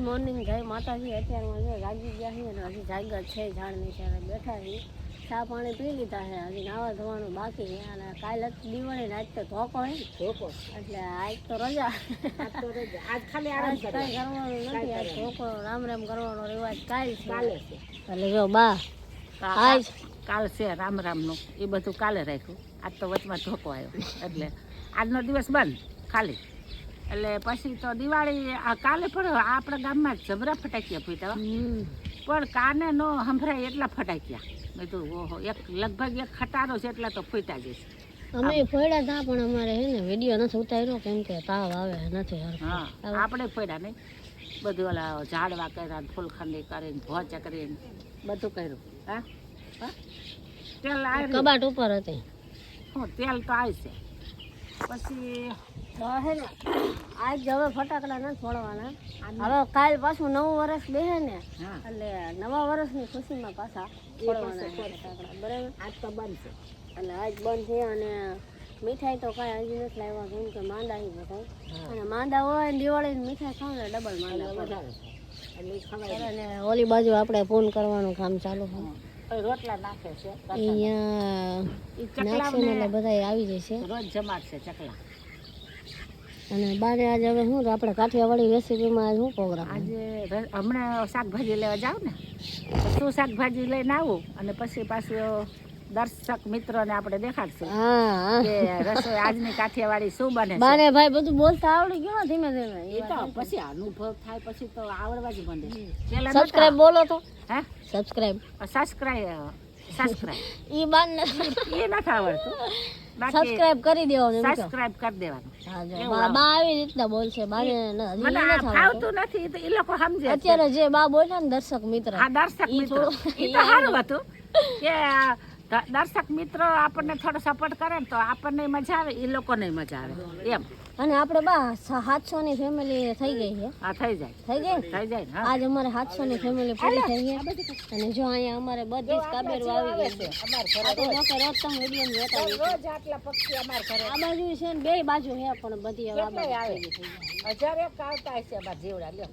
Morning જય માતાજી અત્યારમાં જો જાગી ગયા છીએ અને હજી જાગ્યા છે ઝાડ નીચે અને બેઠા છીએ ચા પાણી પી લીધા છે હજી નાવા ધોવાનું બાકી છે અને કાલ દિવાળી ને આજ તો ધોકો હે એટલે આજ તો રજા. આજ ખાલી આરામ કાંઈ કરવાનું. નથી આજ ધોકો રામ રામ કરવાનો રિવાજ કાલ છે. કાલે છે. એટલે જો બા આજ કાલ છે રામ રામનું એ બધું કાલે રાખ્યું. આજ તો વચમાં ધોકો આવ્યો. એટલે આજનો દિવસ બંધ ખાલી. એટલે પછી તો દિવાળી આ કાલે પણ આપણા ગામમાં જબરા ફટાકિયા ફૂટ્યા. પણ કાને નો સંભળાય એટલા ફટાકિયા. મેં તો ઓહો એક લગભગ એક ખટારો છે એટલા તો ફૂટ્યા જશે અમે ફોડ્યા હતા પણ અમારે હે ને વીડિયો નથી ઉતાર્યો કેમ કે તાવ આવે નથી. હા આપણે ફોડ્યા નહીં. બધું ઓલા ઝાડવા કર્યા ફૂલખંડી કરીને ભોચ કરીને બધું કર્યું. હા? તેલ કબાટ ઉપર હતી. હું તેલ તો આવશે પછી હે ને આજ હવે ફટાકડા નથી ફોડવાના. હવે કાલ પાછું નવું વર્ષ બેહે ને એટલે નવા વર્ષની ખુશીમાં પાછા ફોડવાના ફટાકડા બરાબર? આજ તો બંધ છે. એટલે આજ બંધ છે અને મીઠાઈ તો કાંઈ હજી નથી લાવ્યા કેમ કે માંદા હી બધા. અને માંદા હોય ને દિવાળીની મીઠાઈ ખાવ ને ડબલ માંદા વધારે અને ઓલી બાજુ આપણે ફોન કરવાનું કામ ચાલુ પછી રોટલા નાખે છે અહીંયા નાખશે એટલે બધા આવી જશે. રોજ જમાડશે ચકલા. અને બારે આજે હવે શું આપણે કાઠિયાવાડી રેસીપીમાં શું પ્રોગ્રામ આજે હમણાં શાકભાજી લેવા જાવ ને તો શું શાકભાજી લઈને આવું અને પછી પાછું દર્શક મિત્રોને આપણે દેખાડશું હા હા. કે રસોઈ આજની કાઠિયાવાડી શું બને બને ભાઈ બધું બોલતા આવડી ગયું ધીમે ધીમે? એ તો પછી અનુભવ થાય પછી તો આવડવા જ બંધ પેલા સબસ્ક્રાઇબ બોલો તો. હે? સબસ્ક્રાઇબ સબસ્ક્રાઇબ સબસ્ક્રાઇબ ઈ બાન એ નથી આવડતું. સબસ્ક્રાઇબ કરી દેવાનું સબસ્ક્રાઇબ કરી દેવાનું. હા બા આવી. રીતના બોલશે. બાને ન- મને ઈ નથી ફાવતું નથી તો એ લોકો સમજે અત્યારે જે બા બોલે ને દર્શક મિત્ર આ દર્શક મિત્ર. એ તો સારું હતું કે દર્શક મિત્રો આપણને થોડો સપોર્ટ કરે ને તો આપણને મજા આવે એ લોકોને મજા આવે. એમ. અને આપણે બા સાતસો ની ફેમિલી થઈ ગઈ છે. આ થઈ જાય. થઈ ગઈ થઈ જાય ને આજ અમારે સાતસો ની ફેમિલી પૂરી થઈ ગઈ અને જો અહીંયા અમારે બધી જ કાબેરો આવી ગઈ છે. અમારે ઘરે આ તો રોજ. તમે વીડિયો જોતા હોય રોજ આટલા પક્ષી અમારે ઘરે. આ બાજુ છે ને બે બાજુ છે પણ બધી આવે? હજાર. એક આવતા છે અમાર જીવડા લ્યો.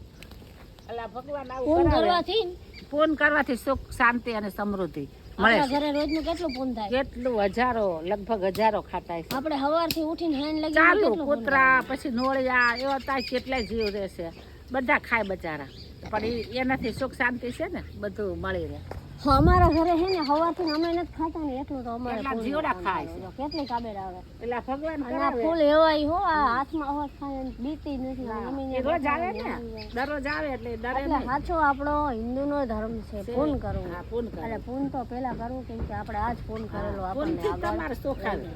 અલા ભગવાન આવું કરવાથી ને? પૂન કરવાથી સુખ શાંતિ અને સમૃદ્ધિ. મળે ઘરે રોજનું કેટલું પૂન થાય? કેટલું હજારો લગભગ હજારો ખાતા છે. આપણે સવારથી ઉઠીને હાઈન લગી ચાલુ કૂતરા પછી નોળિયા એવા તાય કેટલાય જીવ રહેશે. બધા ખાય બચારા. પણ એનાથી સુખ શાંતિ છે ને? બધું મળી રહે. અમારા ઘરે છે ને સવારથી અમે નથી ખાતા ને એટલું તો અમારે જીવડા ખાય છે. કેટલી કાબેર આવે? એટલે ભગવાન આ ફૂલ એવાય હો આ હાથમાં અવાજ થાય ને બીતી નથી અમે રોજ આવે ને દરરોજ આવે એટલે ડરે એટલે સાચો આપણો હિન્દુનો ધર્મ છે ફૂન કરવું. હા ફૂન કરે એટલે પૂન તો પેલા કરવું કેમ કે આપણે આજ પૂન કરેલો આપણને તમારે સુખ આવે